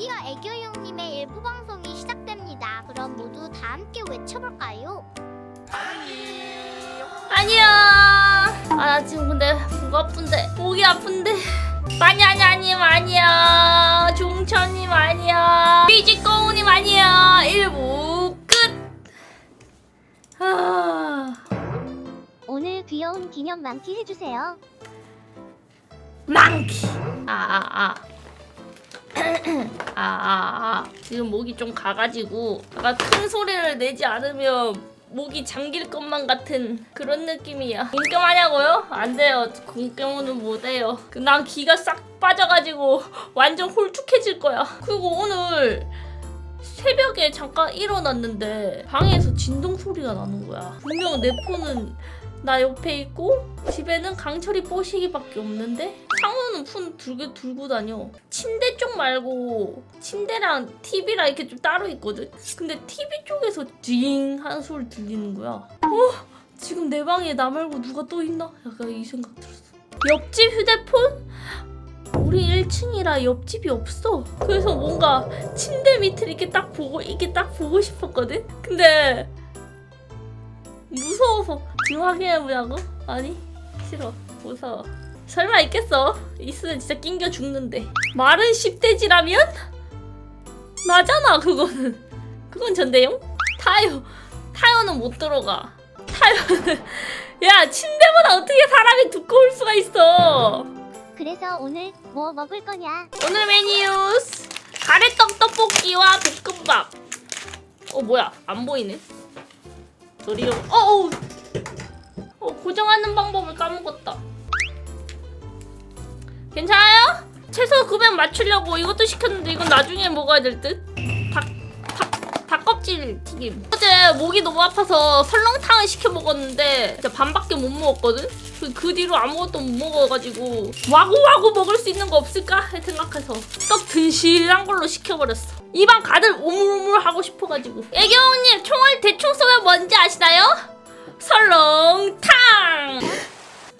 드디어 애교용님의 일부 방송이 시작됩니다. 그럼 모두 다 함께 외쳐볼까요? 아니야. 아, 나 지금 근데 목 아픈데, 목이 아픈데. 많이 아니 아님 아니야. 종천님 아니야. 삐지꺼우님 아니야. 일부 끝. 아, 오늘 귀여운 기념 만키 해주세요. 망키. 아, 아, 아. 아, 아, 아. 지금 목이 좀 가가지고 약간 큰 소리를 내지 않으면 목이 잠길 것만 같은 그런 느낌이야. 공경하냐고요? 안 돼요. 공경은 못 해요. 그난 기가 싹 빠져가지고 완전 홀쭉해질 거야. 그리고 오늘 새벽에 잠깐 일어났는데 방에서 진동 소리가 나는 거야. 분명 내 폰은 나 옆에 있고 집에는 강철이 뽀시기밖에 없는데 상우는 폰 들고 들고 다녀. 침대 쪽 말고 침대랑 TV랑 이렇게 좀 따로 있거든. 근데 TV 쪽에서 징 하는 소리 들리는 거야. 어? 지금 내 방에 나 말고 누가 또 있나? 약간 이 생각 들었어. 옆집 휴대폰? 우리 1층이라 옆집이 없어. 그래서 뭔가 침대 밑을 이렇게 딱 보고 이렇게 딱 보고 싶었거든. 근데 무서워서 지금 확인해보자고? 아니 싫어. 무서워. 설마 있겠어? 있으면 진짜 낑겨 죽는데. 마른 10대지라면? 나잖아 그거는. 그건 전대용? 타요. 타요는 못 들어가. 타요는 야 침대보다 어떻게 사람이 두꺼울 수가 있어? 그래서 오늘 뭐 먹을 거냐? 오늘 메뉴스. 가래떡 떡볶이와 볶음밥. 어 뭐야? 안 보이네. 저리요 어어 어, 고정하는 방법을 까먹었다. 괜찮아요? 최소 금액 맞추려고 이것도 시켰는데 이건 나중에 먹어야 될 듯? 닭, 닭, 닭껍질 튀김. 어제 목이 너무 아파서 설렁탕을 시켜 먹었는데 진짜 반밖에 못 먹었거든? 그, 그 뒤로 아무것도 못 먹어가지고 와구와구 먹을 수 있는 거 없을까? 생각해서 떡 든실한 걸로 시켜버렸어. 입안 가득 오물오물 하고 싶어가지고. 애경님 총을 대충 쏘면 뭔지 아시나요? 설렁탕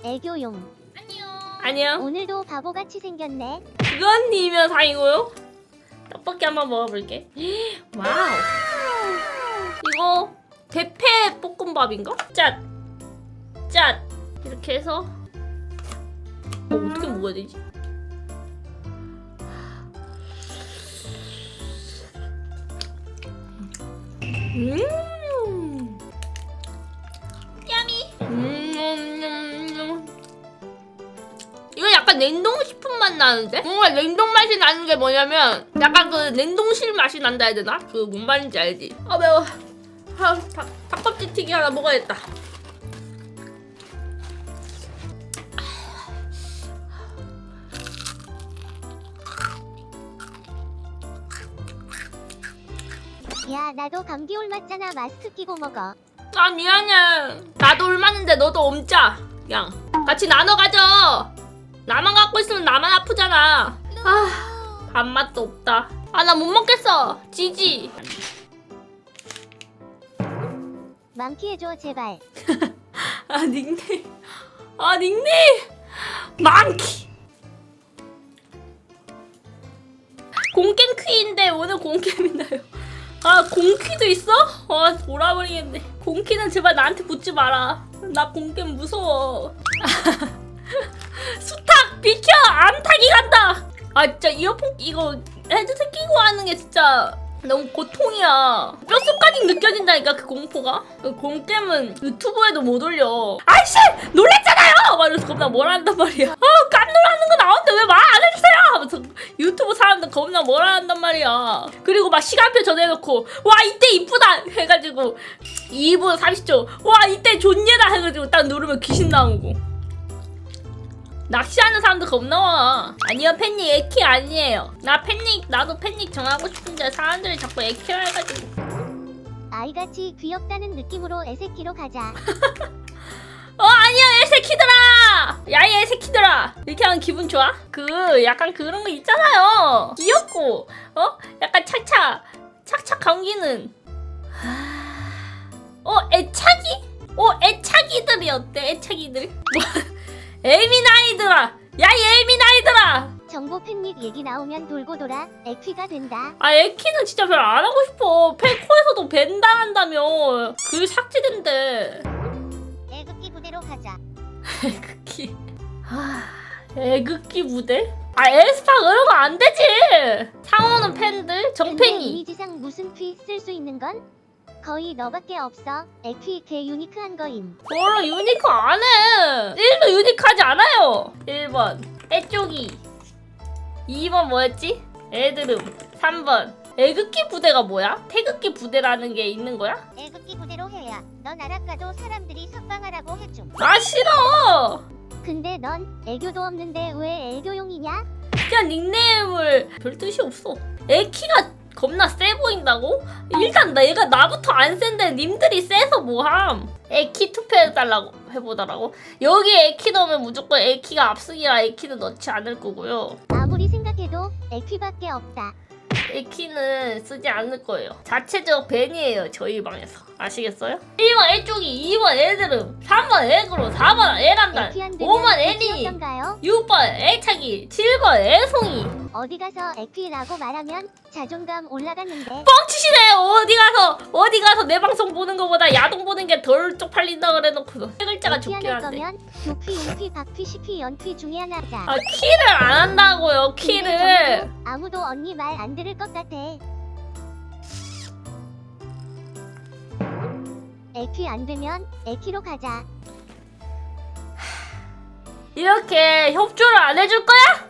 애교용. 안녕. 아니요 오늘도 바보같이 생겼네. 그건 이면 다행이고요 떡볶이 한번 먹어볼게 와우 이거 대패 볶음밥인가? 짠! 짠! 이렇게 해서 어, 어떻게 먹어야 되지? 음 냉동식품 맛 나는데? 뭔가 냉동 맛이 나는 게 뭐냐면 약간 그 냉동실 맛이 난다 해야 되나? 그 뭔 말인지 알지? 아 매워 아, 닭, 닭껍질 튀기 하나 먹어야겠다 야 나도 감기 옮았잖아. 마스크 끼고 먹어. 아 미안해 나도 얼마는데 너도 옮자 그냥 같이 나눠 가져 나만 갖고 있으면 나만 아프잖아. 아 밥맛도 없다. 아 나 못 먹겠어. 지지. 만키 해줘 제발. 아 닉네임. 아 닉네임. 많기 공캠 퀴인데 오늘 공캠이나요. 아 공퀴도 있어? 아 돌아버리겠네. 공퀴는 제발 나한테 붙지 마라. 나 공캠 무서워. 수탉 비켜 암탉이 간다 아 진짜 이어폰 이거 헤드셋 끼고 하는 게 진짜 너무 고통이야. 뼛속까지 느껴진다니까 그 공포가. 그 공겜은 유튜브에도 못 올려. 아이씨 놀랬잖아요. 막 이러면서 겁나 뭐라 한단 말이야. 아 깜놀하는 거 나오는데 왜 말 안 해주세요. 하면서 유튜브 사람들 겁나 뭐라 한단 말이야. 그리고 막 시간표 전해놓고 와 이때 이쁘다 해가지고 2분 30초 와 이때 존예다 해가지고 딱 누르면 귀신 나오고. 낚시하는 사람도 겁나 와. 아니요, 팬닉 에키 아니에요. 나 팬닉, 나도 팬닉 정하고 싶은데 사람들이 자꾸 에키라 해가지고. 아이같이 귀엽다는 느낌으로 애새끼로 가자. 어, 아니야, 애 새끼들아! 야, 이 애 새끼들아! 이렇게 하면 기분 좋아? 그, 약간 그런 거 있잖아요. 귀엽고, 어? 약간 착착, 착착 감기는. 어, 애착이? 어, 애착이들이 어때? 애착이들? 뭐, 에미나이들아! 야, 이 에미나이들아! 정보 팬닉 얘기 나오면 돌고 돌아 에퀴가 된다. 아 에키는 진짜 별로 안 하고 싶어 펠코에서도 밴 당한다며 글 삭제된대 애극기 부대로 가자. 애극기 아 애극기 부대? 아 에스파 그런 거 안 되지 상호는 팬들 근데 정팬이 이미지상 무슨 피쓸수 있는 건 거의 너밖에 없어. 에퀴 개 유니크한 거임. 뭘로 유니크 안 해 1도 유니크하지 않아요 1번 애쪽이 2번 뭐였지? 애드름 3번 애극기 부대가 뭐야? 태극기 부대라는 게 있는 거야? 애극기 부대로 해야 너 나락 가도 사람들이 석방하라고 해줌. 아 싫어 근데 넌 애교도 없는데 왜 애교용이냐? 그냥 닉네임을 별 뜻이 없어. 에키가 겁나 세 보인다고? 일단 내가 나부터 안 센데 님들이 세서 뭐함? 에키 투표해달라고 해보더라고. 여기 에키 넣으면 무조건 에키가 압승이라 에키는 넣지 않을 거고요. 아무리 생각해도 에퀴밖에 없다. 에키는 쓰지 않을 거예요. 자체적 벤이에요 저희 방에서. 아시겠어요? 1번 애쪽이, 2번 애드름, 3번 애그로, 4번 애란달, 에퀴 안 5번 되면 애니, 에퀴였던가요? 6번 애차기, 7번 애송이. 어디 가서 에퀴라고 말하면 자존감 올라갔는데 뻥치시네 어디 가서 어디 가서 내 방송 보는 거보다 야동 보는 게 덜 쪽팔린다 그래놓고 세 글자가 좋긴 할 한데 교퀴, 인퀴, 박퀴, 시퀴, 연퀴 중에 하나 하자. 아 키를 안 한다고요 키를 아무도 언니 말 안 들을 것 같아. 에퀴 안 되면 에퀴로 가자. 이렇게 협조를 안 해줄 거야?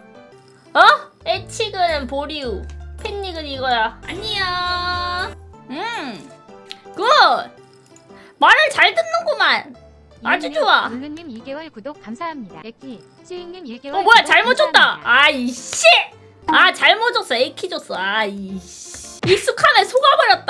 어? 애칭은 보리우 팬닉은 이거야. 안녕. 음 굿. 말을 잘 듣는구만. 아주 좋아. 룰루님 2개월 구독 감사합니다. 에키 수익님 1개월 어 뭐야? 구독 잘못 줬다. 감사합니다. 아이씨. 아 잘못 줬어. 에키 줬어. 아이씨. 익숙함에 속아버렸다